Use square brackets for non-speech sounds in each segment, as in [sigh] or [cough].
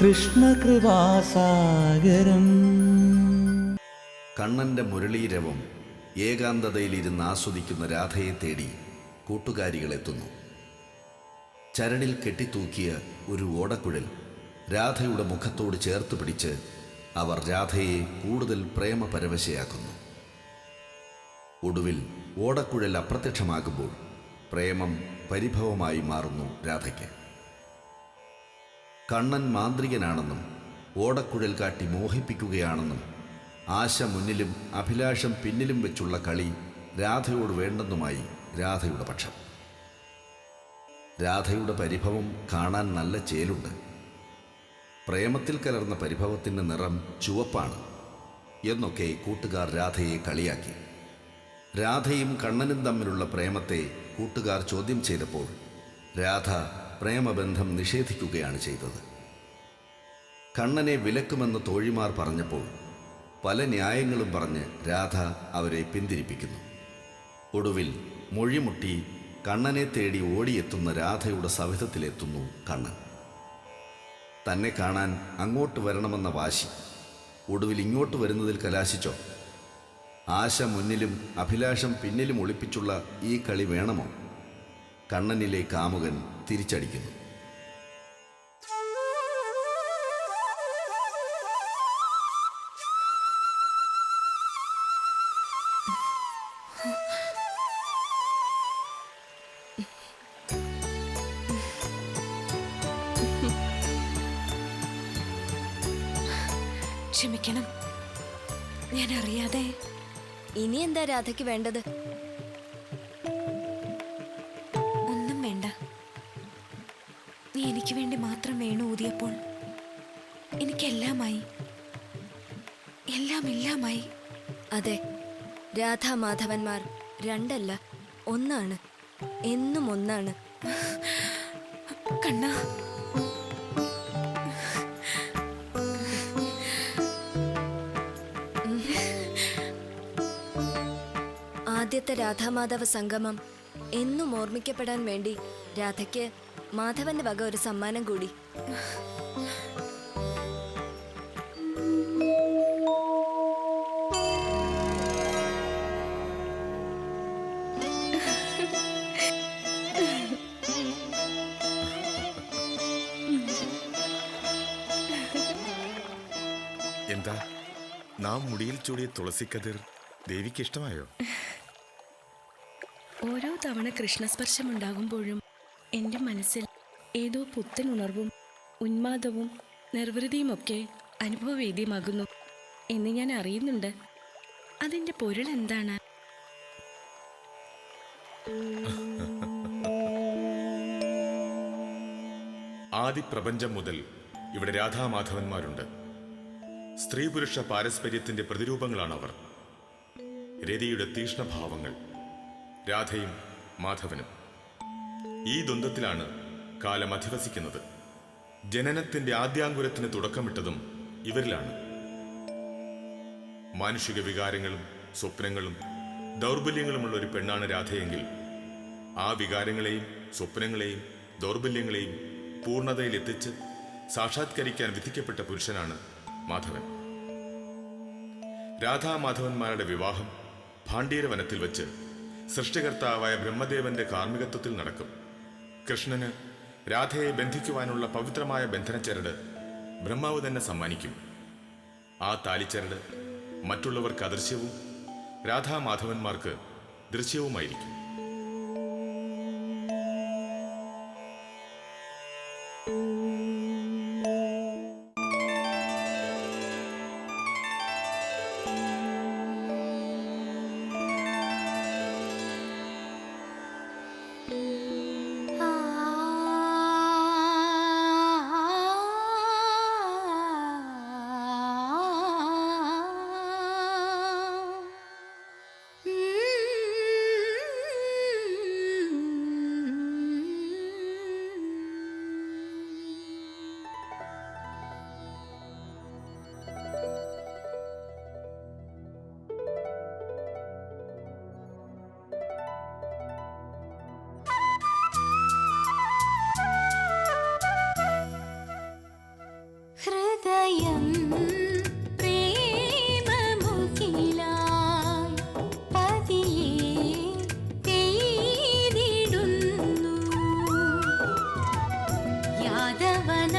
കൃഷ്ണകൃപാസാഗരം. കണ്ണന്റെ മുരളീരവം ഏകാന്തതയിലിരുന്ന് ആസ്വദിക്കുന്ന രാധയെ തേടി കൂട്ടുകാരികളെത്തുന്നു ചരടിൽ കെട്ടിത്തൂക്കിയ ഒരു ഓടക്കുഴൽ രാധയുടെ മുഖത്തോട് ചേർത്ത് പിടിച്ച് അവർ രാധയെ കൂടുതൽ പ്രേമപരവശയാക്കുന്നു. ഒടുവിൽ ഓടക്കുഴൽ അപ്രത്യക്ഷമാകുമ്പോൾ പ്രേമം പരിഭവമായി മാറുന്നു രാധയ്ക്ക്. കണ്ണൻ മാന്ത്രികനാണെന്നും ഓടക്കുഴൽ കാട്ടി മോഹിപ്പിക്കുകയാണെന്നും ആശ മുന്നിലും അഭിലാഷം പിന്നിലും വെച്ചുള്ള കളി രാധയോട് വേണ്ടെന്നുമായി രാധയുടെ പക്ഷം. രാധയുടെ പരിഭവം കാണാൻ നല്ല ചേലുണ്ട്. പ്രേമത്തിൽ കലർന്ന പരിഭവത്തിന്റെ നിറം ചുവപ്പാണ് എന്നൊക്കെ കൂട്ടുകാർ രാധയെ കളിയാക്കി. രാധയും കണ്ണനും തമ്മിലുള്ള പ്രേമത്തെ കൂട്ടുകാർ ചോദ്യം ചെയ്തപ്പോൾ രാധ പ്രേമബന്ധം നിഷേധിക്കുകയാണ് ചെയ്തത്. കണ്ണനെ വിലക്കുമെന്ന് തോഴിമാർ പറഞ്ഞപ്പോൾ പല ന്യായങ്ങളും പറഞ്ഞ് രാധ അവരെ പിന്തിരിപ്പിക്കുന്നു. ഒടുവിൽ മൊഴിമുട്ടി കണ്ണനെ തേടി ഓടിയെത്തുന്ന രാധയുടെ സവിധത്തിലെത്തുന്നു കണ്ണൻ. തന്നെ കാണാൻ അങ്ങോട്ട് വരണമെന്ന വാശി. ഒടുവിൽ ഇങ്ങോട്ട് വരുന്നതിൽ കലാശിച്ചോ? ആശ മുന്നിലും അഭിലാഷം പിന്നിലും ഒളിപ്പിച്ചുള്ള ഈ കളി വേണമോ? കണ്ണനിലെ കാമുകൻ തിരിച്ചടിക്കുന്നു. ക്ഷമിക്കണം. ഞാൻ അറിയാതെ ഇനി എന്താ രാധയ്ക്ക് വേണ്ടത്? അതെ രാധാമാധവന്മാർ രണ്ടല്ല ഒന്നാണ് എന്നും ഒന്നാണ്. കണ്ണ. ആദ്യത്തെ രാധാമാധവ സംഗമം എന്നും ഓർമ്മിക്കപ്പെടാൻ വേണ്ടി രാധയ്ക്ക് മാധവന്റെ വക ഒരു സമ്മാനം കൂടി. നാം മുടിയിൽ ചൂടിയ തുളസിക്കതിർ ദേവിക്ക് ഇഷ്ടമായോ? ഓരോ തവണ കൃഷ്ണസ്പർശം ഉണ്ടാകുമ്പോഴും എന്റെ മനസ്സിൽ ഏതോ പുത്തൻ ഉണർവും ഉന്മാദവും നിർവൃതിയുമൊക്കെ അനുഭവവേദ്യമാകുന്നു എന്ന് ഞാൻ അറിയുന്നുണ്ട്. അതിന്റെ പൊരുൾ എന്താണ്? ആദിപ്രപഞ്ചം മുതൽ ഇവിടെ രാധാമാധവന്മാരുണ്ട്. സ്ത്രീ പുരുഷ പാരസ്പര്യത്തിന്റെ പ്രതിരൂപങ്ങളാണ് അവർ രതിയുടെ തീഷ്ണഭാവങ്ങൾ രാധയും മാധവനും. ഈ ദ്വന്ദ്വത്തിലാണ് കാലം അധിവസിക്കുന്നത്. ജനനത്തിന്റെ ആദ്യാങ്കുരത്തിന് തുടക്കമിട്ടതും ഇവരിലാണ്. മാനുഷിക വികാരങ്ങളും സ്വപ്നങ്ങളും ദൗർബല്യങ്ങളുമുള്ള ഒരു പെണ്ണാണ് രാധയെങ്കിൽ ആ വികാരങ്ങളെയും സ്വപ്നങ്ങളെയും ദൗർബല്യങ്ങളെയും പൂർണതയിലെത്തിച്ച് സാക്ഷാത്കരിക്കാൻ വിധിക്കപ്പെട്ട പുരുഷനാണ് മാധവൻ. രാധാമാധവന്മാരുടെ വിവാഹം ഭാണ്ഡീരവനത്തിൽ വച്ച് സൃഷ്ടികർത്താവായ ബ്രഹ്മദേവന്റെ കാർമ്മികത്വത്തിൽ നടക്കും. കൃഷ്ണന് രാധയെ ബന്ധിക്കുവാനുള്ള പവിത്രമായ ബന്ധനച്ചരട് ബ്രഹ്മാവ് തന്നെ സമ്മാനിക്കും. ആ താലിച്ചരട് മറ്റുള്ളവർക്ക് അദൃശ്യവും രാധാമാധവന്മാർക്ക് ദൃശ്യവുമായിരിക്കും. ಅವನ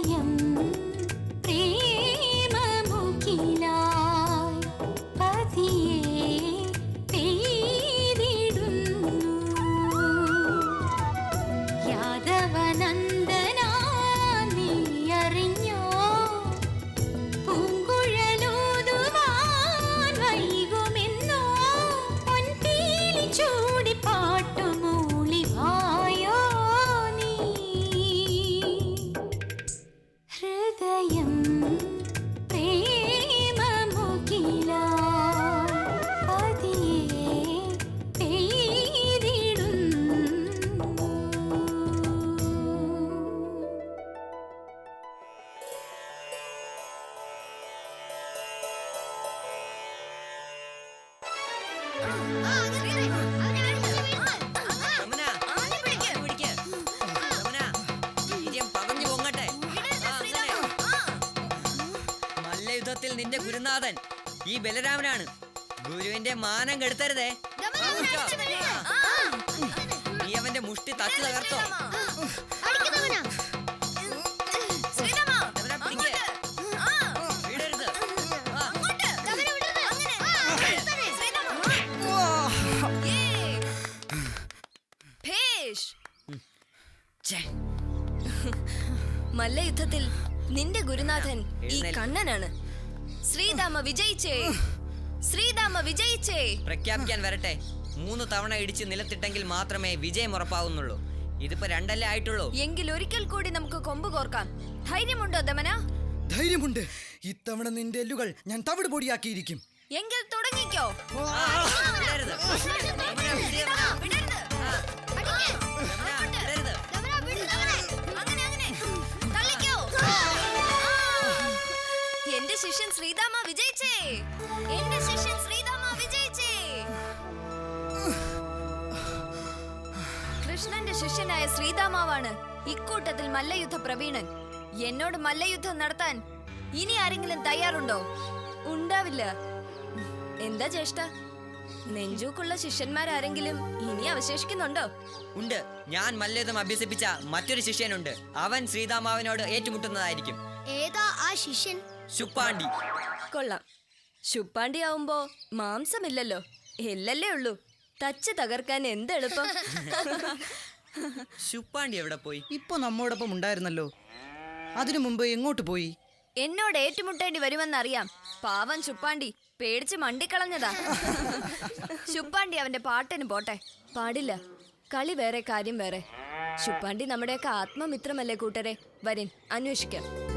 ഹൃദയം നിന്റെ ഗുരുനാഥൻ. ഈ ബലരാമനാണ്. ഗുരുവിന്റെ മാനം കെടുത്തരുതേ. നീ അവന്റെ മുഷ്ടി തച്ചു തകർത്തോ. മല്ലയുദ്ധത്തിൽ നിന്റെ ഗുരുനാഥൻ ഈ കണ്ണനാണ്. ശ്രീതാമ വിജയിച്ചേ ശ്രീധാമ വിജയിച്ചേ പ്രഖ്യാപിക്കാൻ വരട്ടെ മൂന്ന് തവണ ഇടിച്ച് നിലത്തിട്ടെങ്കിൽ മാത്രമേ വിജയം ഉറപ്പാവുന്നുള്ളൂ ഇതിപ്പോ രണ്ടല്ലേ ആയിട്ടുള്ളൂ എങ്കിൽ ഒരിക്കൽ കൂടി നമുക്ക് കൊമ്പ് കോർക്കാം ധൈര്യമുണ്ടോ ദമന ധൈര്യമുണ്ട് ഇത്തവണ നിന്റെ എല്ലുകൾ ഞാൻ തവിട് പൊടിയാക്കിയിരിക്കും എങ്കിൽ തുടങ്ങിക്കോ ആ, വിടരുത്. വിടരുത്. ശിഷ്യൻ ശ്രീതാമ വിജയിച്ചേ. എന്റെ ശിഷ്യൻ ശ്രീതാമ വിജയിച്ചേ. കൃഷ്ണന്റെ ശിഷ്യനായ ശ്രീതാമാവാണ് ഇക്കൂട്ടത്തിൽ മല്ലയുദ്ധ പ്രവീണൻ. എന്നോട് മല്ലയുദ്ധം നടത്താൻ ഇനി ആരെങ്കിലും തയ്യാറുണ്ടോ? ഉണ്ടാവില്ല. എന്താ ചേഷ്ട നെഞ്ചൂക്കുള്ള ശിഷ്യന്മാരാരെങ്കിലും ഇനി അവശേഷിക്കുന്നുണ്ടോ? ഉണ്ട്. ഞാൻ മല്ലയുദ്ധം അഭ്യസിപ്പിച്ച മറ്റൊരു ശിഷ്യനുണ്ട്. അവൻ ശ്രീതാമാവിനോട് ഏറ്റുമുട്ടുന്നതായിരിക്കും. ഏതാ ആ ശിഷ്യൻ? ശുപ്പാണ്ടി. കൊള്ളാം. ശുപ്പാണ്ടി ആവുമ്പോ മാംസമില്ലല്ലോ. എല്ലല്ലേ ഉള്ളൂ. തച്ച് തകർക്കാൻ എന്തെളുപ്പം ശുപ്പാണ്ടി എവിടെ പോയി? ഇപ്പൊ നമ്മോടൊപ്പം ഉണ്ടായിരുന്നല്ലോ. അതിനു മുമ്പ് എങ്ങോട്ട് പോയി? എന്നോട് ഏറ്റുമുട്ടേണ്ടി വരുമെന്നറിയാം. പാവം ശുപ്പാണ്ടി. പേടിച്ച് മണ്ടിക്കളഞ്ഞതാ. ശുപ്പാണ്ടി അവന്റെ പാട്ടിന് പോട്ടെ. പാടില്ല. കളി വേറെ കാര്യം വേറെ. ശുപ്പാണ്ടി നമ്മുടെയൊക്കെ ആത്മമിത്രമല്ലേ കൂട്ടരെ? വരിൻ അന്വേഷിക്കാം.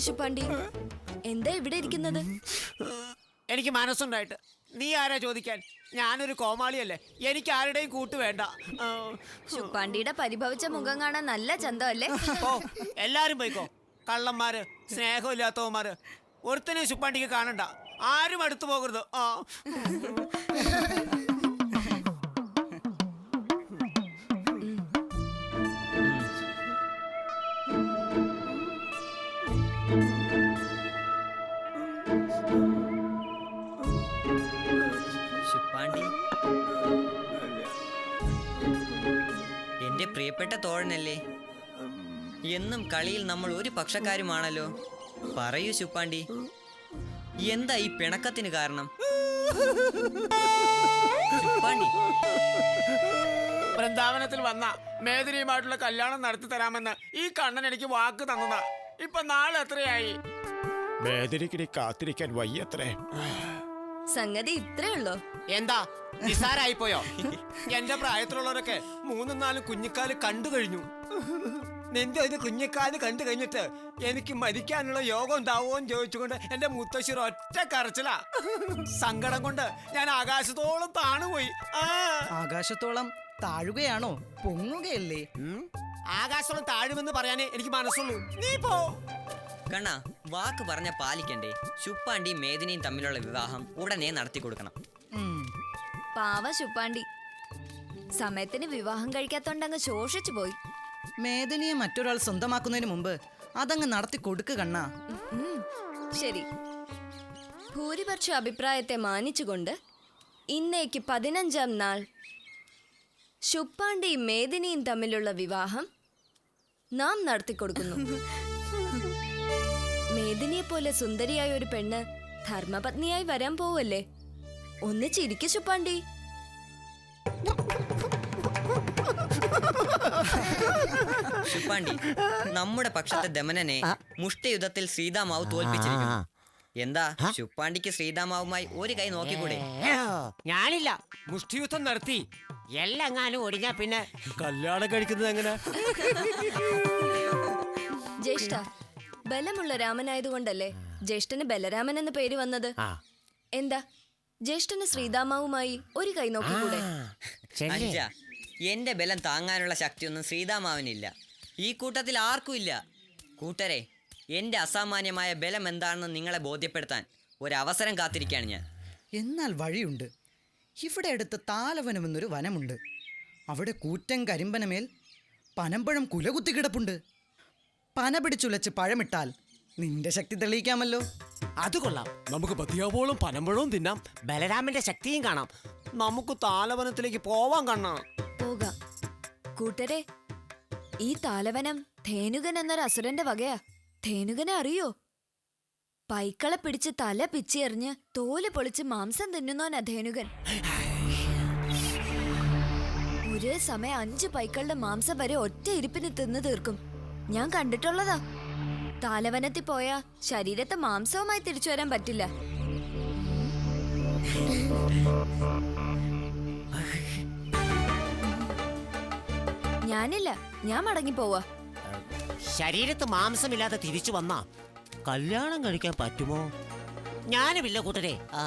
എന്ത് ശുപ്പാണ്ടി എന്താ ഇവിടെ ഇരിക്കുന്നത്? എനിക്ക് മനസ്സുണ്ടായിട്ട്. നീ ആരാ ചോദിക്കാൻ? ഞാനൊരു കോമാളിയല്ലേ. എനിക്ക് ആരുടെയും കൂട്ട് വേണ്ട. ശുപ്പാണ്ടിയുടെ പരിഭവിച്ച മുഖം കാണാൻ നല്ല ചന്തമല്ലേ? ഓ എല്ലാരും പോയിക്കോ. കള്ളന്മാര് സ്നേഹമില്ലാത്തവന്മാര്. ഒരുത്തനെ ശുപ്പാണ്ടിക്ക് കാണണ്ട. ആരും അടുത്തു പോകരുത്. ആ. പ്രിയപ്പെട്ട തോഴനല്ലേ? എന്നും കളിയിൽ നമ്മൾ ഒരു പക്ഷക്കാരുമാണല്ലോ. പറയൂ ശുപ്പാണ്ടി. എന്താ ഈ പിണക്കത്തിന് കാരണം? ശുപ്പാണ്ടി. വൃന്ദാവനത്തിൽ വന്ന മേദിനിയുമായിട്ടുള്ള കല്യാണം നടത്തി തരാമെന്ന് ഈ കണ്ണൻ എനിക്ക് വാക്ക് തന്നതാ. ഇപ്പൊ നാളെ എത്രയായി മേദിനിക്കിനി കാത്തിരിക്കാൻ വയ്യത്രേ. സംഗതി ഇത്രേ ഉള്ളോ. എന്താ? നിസാരായിപ്പോയോ എന്റെ പ്രായത്തിലുള്ളവരൊക്കെ മൂന്നും നാലും കുഞ്ഞിക്കാൽ കണ്ടു കഴിഞ്ഞു. നിന്റെ ഒരു കുഞ്ഞിക്കാൽ കണ്ടു കഴിഞ്ഞിട്ട് എനിക്ക് മരിക്കാനുള്ള യോഗം ഉണ്ടാവോ എന്ന് ചോദിച്ചുകൊണ്ട് എന്റെ മുത്തശ്ശി ഒറ്റ കരച്ചിലാ. സങ്കടം കൊണ്ട് ഞാൻ ആകാശത്തോളം താണുപോയി. ആ. ആകാശത്തോളം താഴുകയാണോ? പൊങ്ങുകയല്ലേ. ആകാശത്തോളം താഴുമെന്ന് പറയാനേ എനിക്ക് മനസ്സുള്ളൂ. നീ പോ. കണ്ണ വാക്ക് പറഞ്ഞ പാലിക്കണ്ടേ. ശുപ്പാണ്ടി മേദിനിയും തമ്മിലുള്ള വിവാഹം ഉടനെ നടത്തി കൊടുക്കണം. പാവ ശുപ്പാണ്ടി. സമയത്തിന് വിവാഹം കഴിക്കാത്തോണ്ടങ്ങ് ശോഷിച്ചു പോയി. മേദിനിയെ മറ്റൊരാൾ സ്വന്തമാക്കുന്നതിന് മുമ്പ് അതങ്ങ് നടത്തി കൊടുക്കുക കണ്ണാ. ശരി. ഭൂരിപക്ഷ അഭിപ്രായത്തെ മാനിച്ചുകൊണ്ട് ഇന്നേക്ക് പതിനഞ്ചാം നാൾ ശുപ്പാണ്ടിയും മേദിനിയും തമ്മിലുള്ള വിവാഹം നാം നടത്തിക്കൊടുക്കുന്നു [laughs] മേദിനിയെ പോലെ സുന്ദരിയായ ഒരു പെണ്ണ് ധർമ്മപത്നിയായി വരാൻ പോവല്ലേ? ഒന്ന് ചിരിക്കു ശുപ്പാണ്ടി. ശുപ്പാണ്ടി നമ്മുടെ പക്ഷത്തെ ദമനനെ മുഷ്ടയുദ്ധത്തിൽ ശ്രീതാമാവ് തോൽപ്പിച്ചിരിക്കുന്നു. എന്താ? ശുപ്പാണ്ടിക്ക് ശ്രീതാമാവുമായി ഒരു കൈ നോക്കിക്കൂടെ? ഞാനില്ല. മുഷ്ടിയുദ്ധം നടത്തി. എല്ലെങ്ങാനും ഒടിഞ്ഞാ പിന്നെ കല്യാണം കഴിക്കുന്നത് എങ്ങനെ? ജ്യേഷ്ഠ ബലമുള്ള രാമനായതുകൊണ്ടല്ലേ ജ്യേഷ്ഠന് ബലരാമൻ എന്ന പേര് വന്നത്? എന്താ? ജ്യേഷ്ഠന് ശ്രീതാമാവുമായി ഒരു കൈ നോക്കിക്കൂടെ അഞ്ച എന്റെ ബലം താങ്ങാനുള്ള ശക്തിയൊന്നും ശ്രീതാമാവിനില്ല. ഈ കൂട്ടത്തിൽ ആർക്കും ഇല്ല. കൂട്ടരെ എന്റെ അസാമാന്യമായ ബലം എന്താണെന്ന് നിങ്ങളെ ബോധ്യപ്പെടുത്താൻ ഒരവസരം കാത്തിരിക്കുകയാണ് ഞാൻ. എന്നാൽ വഴിയുണ്ട്. ഇവിടെ അടുത്ത് താലവനം എന്നൊരു വനമുണ്ട്. അവിടെ കൂറ്റൻ കരിമ്പനമേൽ പനമ്പഴം കുലകുത്തി കിടപ്പുണ്ട്. പന പിടിച്ചുലച്ച് പഴമിട്ടാൽ നിന്റെ ശക്തി തെളിയിക്കാമല്ലോ. അത് കൊള്ളാം. നമുക്ക് പതിയാവോളം പനമ്പഴവും തിന്നാം. ബലരാമന്റെ ശക്തിയും കാണാം. നമുക്ക് താലവനത്തിലേക്ക് പോവാൻ കണ്ണാ. പോകാം. കൂട്ടരെ ഈ താലവനം ധേനുകൻ എന്നൊരു അസുരന്റെ വകയാ. ധേനുകനെ അറിയോ? പൈക്കളെ പിടിച്ച് തല പിച്ചെറിഞ്ഞ് തോൽ പൊളിച്ച് മാംസം തിന്നുന്നോനാ ധേനുകൻ. ഒരേ സമയം അഞ്ച് പൈക്കളുടെ മാംസം വരെ ഒറ്റ ഇരിപ്പിന് തിന്നു തീർക്കും. ഞാൻ കണ്ടിട്ടുള്ളതാ. താലവനത്തിൽ പോയ ശരീരത്തെ മാംസവുമായി തിരിച്ചു വരാൻ പറ്റില്ല. ഞാനില്ല ഞാൻ മടങ്ങി പോവാ. ശരീരത്ത് മാംസമില്ലാതെ തിരിച്ചു വന്നാ കല്യാണം കഴിക്കാൻ പറ്റുമോ? ഞാനുമില്ല കൂട്ടരെ. ആ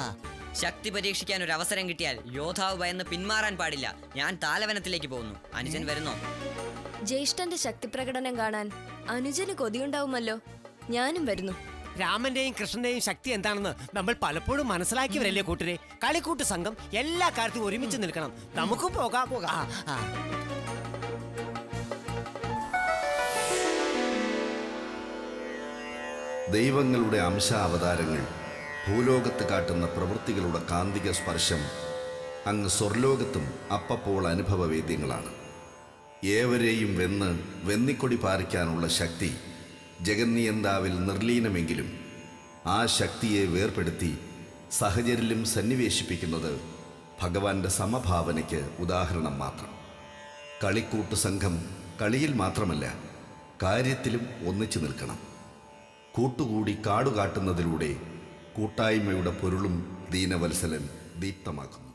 ശക്തി പരീക്ഷിക്കാൻ ഒരു അവസരം കിട്ടിയാൽ യോദ്ധാവ് ഭയന്ന് പിന്മാറാൻ പാടില്ല. ഞാൻ താലവനത്തിലേക്ക് പോകുന്നു. അനുജൻ വരുന്നോ? ജ്യേഷ്ഠന്റെ ശക്തി പ്രകടനം കാണാൻ അനുജന് കൊതിയുണ്ടാവുമല്ലോ. ഞാനും വരുന്നു. രാമന്റെയും കൃഷ്ണന്റെയും ശക്തി എന്താണെന്ന് നമ്മൾ പലപ്പോഴും മനസ്സിലാക്കിയവരല്ലേ കൂട്ടരെ? കളിക്കൂട്ട് സംഘം എല്ലാ കാര്യത്തിലും ഒരുമിച്ച് നിൽക്കണം. നമുക്കും പോകാം. ദൈവങ്ങളുടെ അംശാവതാരങ്ങൾ ഭൂലോകത്ത് കാട്ടുന്ന പ്രവൃത്തികളുടെ കാന്തിക സ്പർശം അങ്ങ് സ്വർലോകത്തും അപ്പപ്പോൾ അനുഭവവേദ്യങ്ങളാണ്. ഏവരെയും വെന്ന് വെന്നിക്കൊടി പാറിക്കാനുള്ള ശക്തി ജഗന്നിയന്താവിൽ നിർലീനമെങ്കിലും ആ ശക്തിയെ വേർപ്പെടുത്തി സഹചരിലും സന്നിവേശിപ്പിക്കുന്നത് ഭഗവാന്റെ സമഭാവനയ്ക്ക് ഉദാഹരണം മാത്രം. കളിക്കൂട്ട് സംഘം കളിയിൽ മാത്രമല്ല കാര്യത്തിലും ഒന്നിച്ചു നിൽക്കണം. കൂട്ടുകൂടി കാടുകാട്ടുന്നതിലൂടെ കൂട്ടായ്മയുടെ പൊരുളും ദീനവത്സലൻ ദീപ്തമാക്കുന്നു.